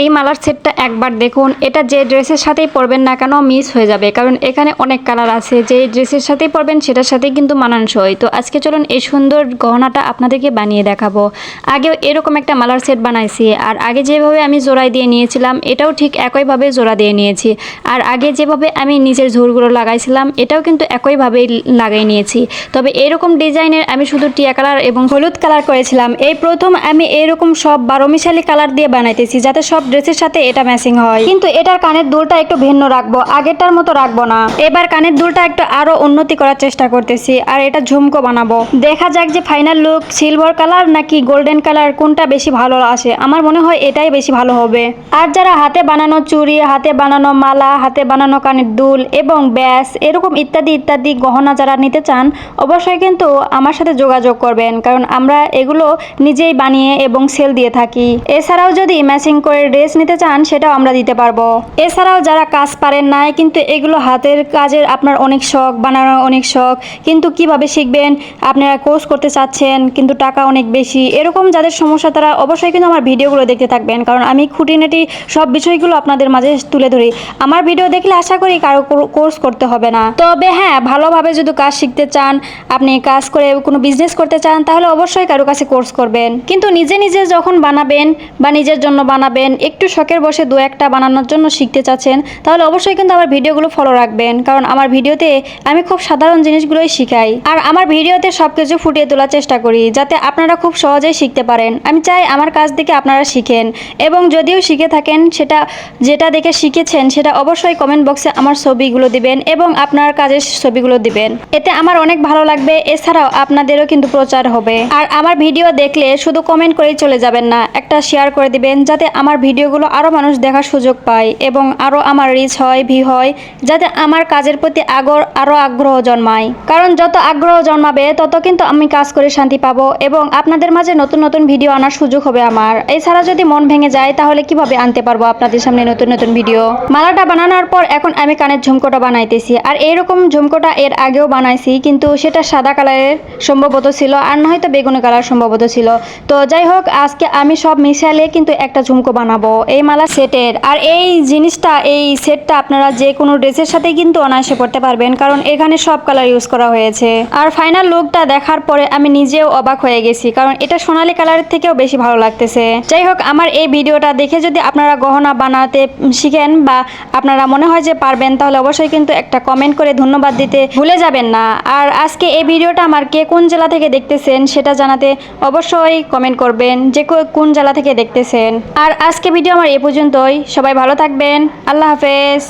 এই মালার সেটটা একবার দেখুন। এটা যে ড্রেসের সাথেই পরবেন না কেন মিস হয়ে যাবে, কারণ এখানে অনেক কালার আছে। যে ড্রেসের সাথেই পরবেন সেটার সাথেই কিন্তু মানানসই। তো আজকে চলুন এই সুন্দর গহনাটা আপনাদেরকে বানিয়ে দেখাবো। আগেও এরকম একটা মালার সেট বানাইছি, আর আগে যেভাবে আমি জোড়াই দিয়ে নিয়েছিলাম, এটাও ঠিক একইভাবে জোড়া দিয়ে নিয়েছি। আর আগে যেভাবে আমি নিজের ঝুরগুলো লাগাইছিলাম, এটাও কিন্তু একইভাবেই লাগাই নিয়েছি। তবে এরকম ডিজাইনের আমি শুধু টিয়া কালার এবং হলুদ কালার করেছিলাম। এই প্রথম আমি এরকম সব বারো মিশালি কালার দিয়ে বানাইতেছি, যাতে সব ড্রেসের সাথে এটা ম্যাচিং হয়। কিন্তু এটার কানের দুলটা একটু ভিন্ন রাখব, আগেরটার মতো রাখব না। এবার কানের দুলটা একটু আরও উন্নতি করার চেষ্টা করতেছি আর এটা ঝুমকো বানাবো। দেখা যাক যে ফাইনাল লুক সিলভার কালার নাকি গোল্ডেন কালার কোনটা বেশি ভালো আসে। আমার মনে হয় এটাই বেশি ভালো হবে। আর যারা হাতে বানানো চুড়ি, হাতে বানানো মালা, হাতে বানানো কানের দুল এবং ব্যাস, এরকম ইত্যাদি ইত্যাদি গহনা যারা নিতে চান, অবশ্যই কিন্তু আমার সাথে যোগাযোগ করবেন। কারণ আমরা এগুলো নিজেই বানিয়ে এবং সেল দিয়ে থাকি। এছাড়াও যদি ম্যাচিং করে ড্রেস নিতে চান, সেটাও আমরা দিতে পারব। এছাড়াও যারা কাজ পারেন নাই, কিন্তু এগুলো হাতের কাজের আপনার অনেক শখ বানানোর অনেক শখ, কিন্তু কীভাবে শিখবেন, আপনারা কোর্স করতে চাচ্ছেন, কিন্তু টাকা অনেক বেশি, এরকম যাদের সমস্যা, তারা অবশ্যই কিন্তু আমার ভিডিওগুলো দেখতে থাকবেন, কারণ আমি খুঁটিনাটি সব বিষয়গুলো আপনাদের মাঝে তুলে ধরি। আমার ভিডিও দেখলে আশা করি কারও কোর্স করতে হবে না। তবে হ্যাঁ ভালোভাবে যদি কাজ শিখতে চান, আপনি কাজ করে কোনো বিজনেস করতে চান, তাহলে অবশ্যই কারও কাছে কোর্স করবেন। কিন্তু নিজে নিজে যখন বানাবেন বা নিজের জন্য বানাবেন একটু শখের বসে দু একটা বানানোর জন্য শিখতে চাচ্ছেন, তাহলে অবশ্যই কিন্তু আমার ভিডিওগুলো ফলো রাখবেন, কারণ আমার ভিডিওতে আমি খুব সাধারণ জিনিসগুলোই শিখাই। আর আমার ভিডিওতে সব কিছু ফুটিয়ে তোলার চেষ্টা করি, যাতে আপনারা খুব সহজেই শিখতে পারেন। আমি চাই আমার কাজ দেখে আপনারা শিখেন, এবং যদিও শিখে থাকেন, সেটা, যেটা দেখে শিখেছেন, সেটা অবশ্যই কমেন্ট বক্সে আমার ছবিগুলো দিবেন, এবং আপনার কাজের ছবিগুলো দিবেন। এতে আমার অনেক ভালো লাগবে, এছাড়াও আপনাদেরও কিন্তু প্রচার হবে। আর আমার ভিডিও দেখলে শুধু কমেন্ট করেই চলে যাবেন না, একটা শেয়ার করে দিবেন, যাতে আমার ভিডিওগুলো আরও মানুষ দেখার সুযোগ পায় এবং আরও আমার রিচ হয় ভি হয়, যাতে আমার কাজের প্রতি আগর আরও আগ্রহ জন্মায়। কারণ যত আগ্রহ জন্মাবে, তত কিন্তু আমি কাজ করে শান্তি পাবো এবং আপনাদের মাঝে নতুন নতুন ভিডিও আনার সুযোগ হবে আমার। এছাড়া যদি মন ভেঙে যায়, তাহলে কীভাবে আনতে পারব আপনাদের সামনে নতুন নতুন ভিডিও মালাটা বানানোর পর এখন আমি কানের ঝুমকোটা বানাইতেছি। আর এইরকম ঝুমকোটা এর আগেও বানাইছি, কিন্তু সেটা সাদা কালারের সম্ভবত ছিল আর নয়তো বেগুনি কালার সম্ভবত ছিল। তো যাই হোক, আজকে আমি সব মিশালে কিন্তু একটা ঝুমকো বানাবো। এই মালা সেটের। আর এই জিনিসটা, এই সেটটা আপনারা যে কোনো ড্রেসের সাথেই কিন্তু অনায়াসে পড়তে পারবেন, কারণ এখানে সব কালার ইউজ করা হয়েছে। আর ফাইনাল লুকটা দেখার পরে আমি নিজেও অবাক হয়ে গেছি, কারণ এটা সোনালি কালারের থেকেও বেশি ভালো লাগতেছে। যাই হোক, আমার এই ভিডিওটা দেখে যদি আপনারা গহনা বানাতে শিখেন বা আপনারা মনে হয় যে পারবেন, তাহলে অবশ্যই কিন্তু একটা কমেন্ট করে ধন্যবাদ দিতে ভুলে যাবেন না। আর আজকে এই ভিডিওটা আমার কে কোন জেলা থেকে দেখতেছেন, সেটা জানাতে অবশ্যই কমেন্ট করবেন, যে কোন জেলা থেকে দেখতেছেন। আর আজকে ভিডিও আমার এ পর্যন্তই। সবাই ভালো থাকবেন। আল্লাহ হাফেজ।